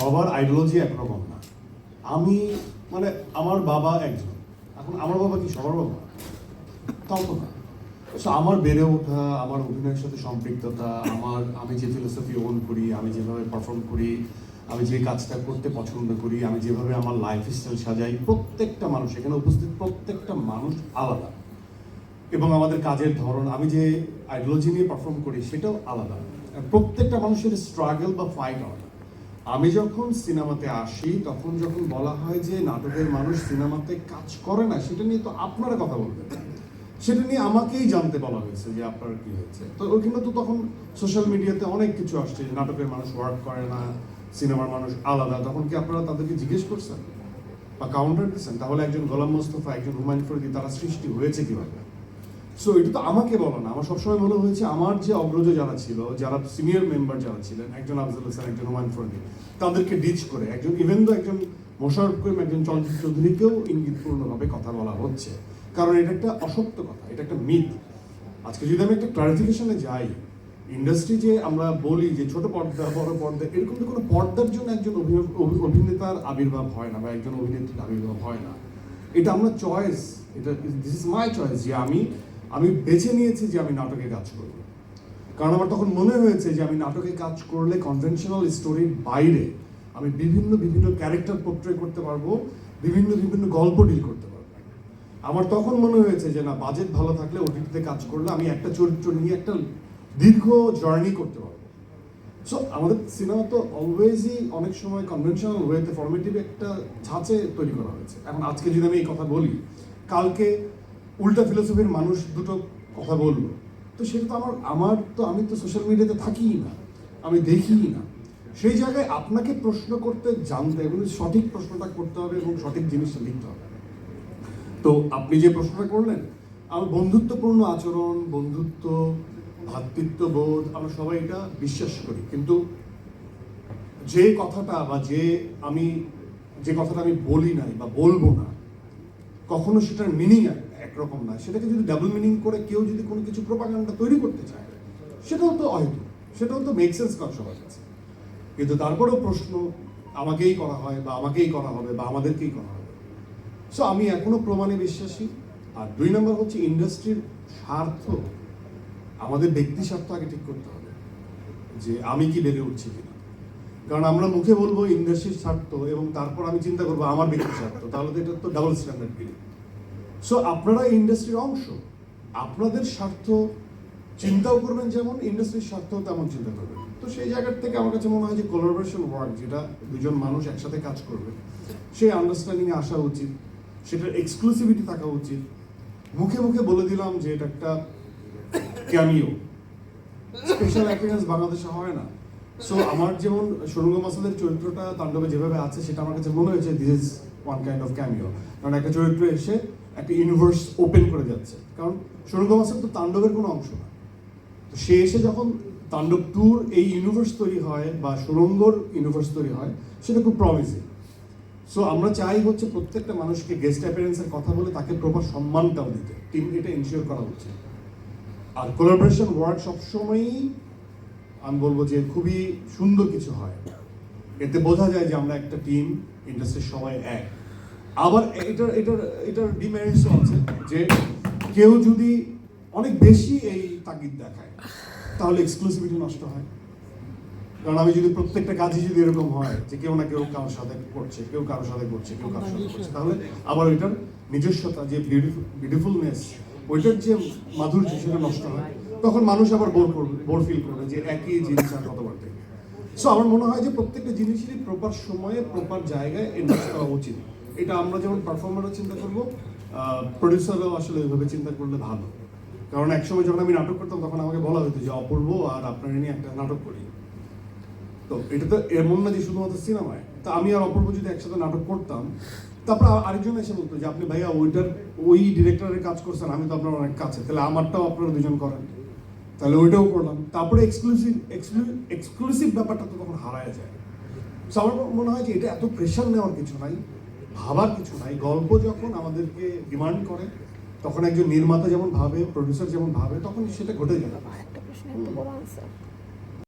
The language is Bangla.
সবার আইডিওলজি একরকম না। আমি মানে আমার বাবা একজন। এখন আমার বাবা কি? সবার বাবা? তাও তো না। আমার বেড়ে ওঠা, আমার অভিনয়ের সাথে সম্পৃক্ততা, আমার, আমি যে ফিলোসফি ওন করি, আমি যেভাবে পারফর্ম করি, আমি যে কাজটা করতে পছন্দ করি, আমি যেভাবে আমার লাইফ স্টাইল সাজাই, প্রত্যেকটা মানুষ, এখানে উপস্থিত প্রত্যেকটা মানুষ আলাদা। এবং আমাদের কাজের ধরন, আমি যে আইডিওলজি নিয়ে পারফর্ম করি, সেটাও আলাদা। প্রত্যেকটা মানুষের স্ট্রাগল বা ফাইট আলাদা। আমি যখন সিনেমাতে আসি, তখন যখন বলা হয় যে নাটকের মানুষ সিনেমাতে কাজ করে না, সেটা নিয়ে তো আপনারা কথা বলবেন সেটা নিয়ে আমাকেই জানতে বলা হয়েছে যে আপনার কি হয়েছে। তো ওইখানে তো তখন সোশ্যাল মিডিয়াতে অনেক কিছু আসছে, যে নাটকের মানুষ ওয়ার্ক করে না, সিনেমার মানুষ আলাদা। তখন কি আপনারা তাদেরকে জিজ্ঞেস করছেন? বা কাউন্টার দিচ্ছেন? তাহলে একজন গোলাম মোস্তফা, একজন হুমায়ুন ফরিদি, তারা সৃষ্টি হয়েছে কীভাবে? সো এটা তো আমাকে বলো না। আমার সবসময় মনে হয়েছে, আমার যে অগ্রজ যারা ছিল, যারা সিনিয়র মেম্বার যারা ছিলেন, একজন আফজল হাসান, একজন হুমায়ুন ফরিদি তাদেরকে ডিচ করে, একজন ইভেন তো একজন মোশারফ করিম, একজন চলচ্চিত্র চৌধুরীকেও ইঙ্গিতপূর্ণভাবে কথা বলা হচ্ছে। কারণ এটা একটা অসত্য কথা, এটা একটা মিথ আজকে যদি আমি একটা ক্লারিফিকেশনে যাই ইন্ডাস্ট্রি যে আমরা বলি যে ছোট পর্দা, বড় পর্দা, এরকম তো কোনো পর্দার জন্য একজন অভি- অভিনেতার আবির্ভাব হয় না বা একজন অভিনেত্রীর আবির্ভাব হয় না। এটা আমরা চয়েস এটা দিস ইজ মাই চয়েস যে আমি আমি বেছে নিয়েছি যে আমি নাটকে কাজ করব। কারণ আমার তখন মনে হয়েছে যে আমি নাটকে কাজ করলে কনভেনশনাল স্টোরির বাইরে আমি বিভিন্ন বিভিন্ন ক্যারেক্টার পোর্ট্রে করতে পারব, বিভিন্ন বিভিন্ন গল্প ডিল করতে পারব। আমার তখন মনে হয়েছে যে না বাজেট ভালো থাকলে ওটিটিতে কাজ করলে আমি একটা চরিত্র নিয়ে একটা দীর্ঘ জার্নি করতে পারব। সো আমাদের সিনেমা তো অলওয়েজই অনেক সময় কনভেনশনাল ওয়েতে ফর্মেটিভ একটা ছাঁচে তৈরি করা হয়েছে। এখন আজকে যদি আমি এই কথা বলি, কালকে উল্টা ফিলোসফির মানুষ দুটো কথা বলল। তো সেটা তো আমার আমার তো আমি তো সোশ্যাল মিডিয়াতে থাকিই না। আমি দেখিই না। সেই জায়গায় আপনাকে প্রশ্ন করতে জানতে এবং সঠিক প্রশ্নটা করতে হবে এবং সঠিক জিনিসটা লিখতে হবে। তো আপনি যে প্রশ্নটা করলেন, আমার বন্ধুত্বপূর্ণ আচরণ, বন্ধুত্ব ভ্রাতৃত্ববোধ আমরা সবাই এটা বিশ্বাস করি। কিন্তু যে কথাটা বা যে আমি যে কথাটা আমি বলি নাই বা বলব না, কখনো সেটার মিনিং একরকম নয়। সেটাকে যদি ডাবল মিনিং করে কেউ যদি কোনো কিছু প্রোপাগান্ডা তৈরি করতে চায়, সেটাও তো হয়তো সেটাও তো মেক সেন্স কর সবার কাছে কিন্তু তারপরেও প্রশ্ন, আমাকেই করা হয় বা আমাকেই করা হবে বা আমাদেরকেই করা হবে। সো আমি এখনও প্রমাণে বিশ্বাসী। আর দুই নম্বর হচ্ছে ইন্ডাস্ট্রির স্বার্থ, আমাদের ব্যক্তি স্বার্থ আগে ঠিক করতে হবে যে আমি কি বেড়ে উঠছি কিনা। কারণ আমরা মুখে বলব ইন্ডাস্ট্রির স্বার্থ এবং তারপর আমি চিন্তা করব আমার ব্যক্তি স্বার্থ। তাহলে তো এটা তো ডাবল স্ট্যান্ডার্ড গিরি সো আপনারা ইন্ডাস্ট্রির অংশ। আপনাদের স্বার্থ চিন্তাও করবেন যেমন ইন্ডাস্ট্রির স্বার্থ তেমন চিন্তা করবেন। তো সেই জায়গার থেকে আমার কাছে মনে হয় যে কোলাবোরেশন ওয়ার্ক যেটা দুজন মানুষ একসাথে কাজ করবে, সেই আন্ডারস্ট্যান্ডিংয়ে আসা উচিত, সেটার এক্সক্লুসিভিটি থাকা উচিত। মুখে মুখে বলে দিলাম যে এটা একটা ক্যামিও স্পেশাল অ্যাপিয়ারেন্স বাংলাদেশে হয় না। সো আমার যেমন সুরঙ্গ মাসালের চরিত্রটা তাণ্ডবে যেভাবে আছে, সেটা আমার কাছে মনে হয়েছে this is one kind of cameo কারণ একটা চরিত্র এসে একটা ইউনিভার্স ওপেন করে যাচ্ছে। কারণ সুরঙ্গ মাসাল তো তাণ্ডবের কোনো অংশ না। তো সে এসে যখন তাণ্ডব ট্যুর এই ইউনিভার্স তৈরি হয় বা সুরঙ্গর ইউনিভার্স তৈরি হয়, সেটা খুব প্রমিসিং সো আমরা চাই হচ্ছে প্রত্যেকটা মানুষকে গেস্ট অ্যাপিয়ারেন্সের কথা বলে তাকে প্রপার সম্মানটাও দিতে। টিম এটা ইনশিওর করা উচিত। আর কোলাবোরেশন ওয়ার্ক সবসময়ই আমি বলব যে খুবই সুন্দর কিছু হয়। এতে বোঝা যায় যে আমরা একটা টিম ইন্ডাস্ট্রির সবাই এক। আবার এটার এটার এটার ডিমেরিটসও আছে যে কেউ যদি অনেক বেশি এই তাগিদ দেখায়, তাহলে এক্সক্লুসিভিটি নষ্ট হয়। কারণ আমি যদি প্রত্যেকটা কাজই যদি এরকম হয় যে কেউ না কেউ কারোর সাথে করছে, কেউ কারোর সাথে করছে, কেউ কারোর সাথে করছে, তাহলে আবার ওইটার নিজস্বতা, যে বিউটিফুল বিউটিফুলনেস ওইটার যে মাধুর্য সেটা নষ্ট হয়। তখন মানুষ আবার বোর করবে, বোর ফিল করবে যে একই জিনিস আর কতবার দেখবে সো আমার মনে হয় যে প্রত্যেকটা জিনিসেরই প্রপার সময়ে প্রপার জায়গায় ইনভেস্ট করা উচিত। এটা আমরা যেমন পারফর্মারও চিন্তা করব প্রডিউসারও আসলে ওইভাবে চিন্তা করলে ভালো। কারণ একসময় যখন আমি নাটক করতাম, তখন আমাকে বলা হতো যে, অপূর্ব আর আপনার নিয়ে একটা নাটক করি। তো এটা তো এমন না যে শুধুমাত্র সিনেমায়। তা আমি আর অপূর্ব যদি একসাথে নাটক করতাম, তারপর আরেকজন এসে বলতো যে, আপনি ভাইয়া ওইটার, ওই ডিরেক্টরের কাজ করছেন, আমি তো আপনার অনেক কাছে। তাহলে আমারটাও আপনারা দুজন করেন। তাহলে ওইটাও করলাম। তারপরে এক্সক্লুসিভ এক্সক্লুসিভ ব্যাপারটা তো তখন হারায় যায়। So আমার মনে হয় যে, এটা এত প্রেশার নেওয়ার কিছু নাই। ভাবার কিছু নাই গল্প যখন আমাদেরকে ডিমান্ড করে, তখন একজন নির্মাতা যেমন ভাবে প্রডিউসার যেমন ভাবে, তখন সেটা ঘটে যায়। একটা প্রশ্ন